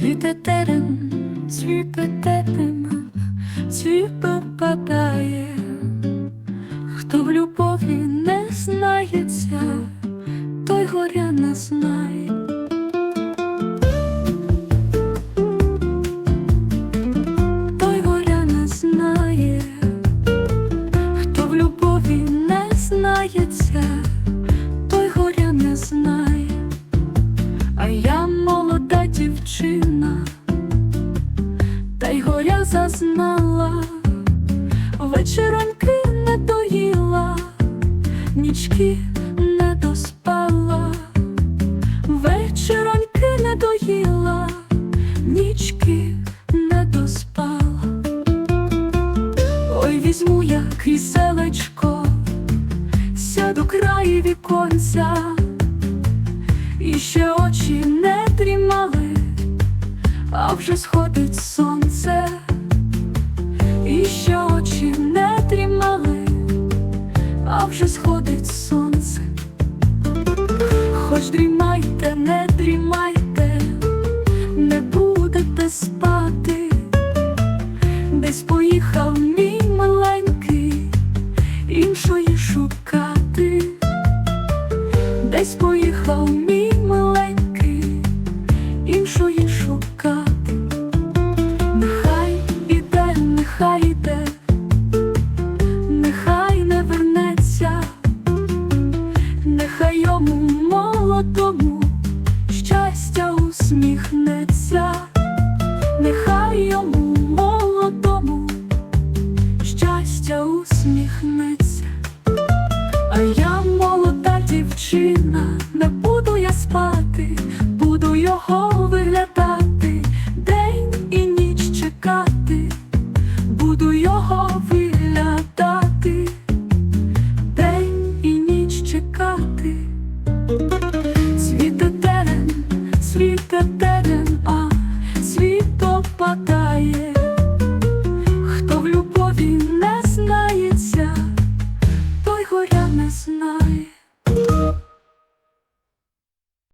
Цвіте терен, цвіте терен, цвіте падає, хто в любові не знається, той горя не знає. Той горя не знає, хто в любові не знається, той горя не знає, зазнала, вечероньки не доїла, нічки не доспала, вечероньки не доїла, нічки не доспала. Ой, візьму я кріселечко, сяду край віконця, і ще очі не дрімали, а вже сходить сонце, десь поїхав мій маленький, іншої шукати, десь поїхав мій маленький, іншої шукати, нехай іде, нехай іде, нехай не вернеться, нехай йому молодому щастя усміхнеться, нехай йому щастя усміхнеться, а я молода дівчина, не буду я спати, буду його виглядати, день і ніч чекати, буду його виглядати, день і ніч чекати, світе терен, світе терен, а світ падає. гора нас знає.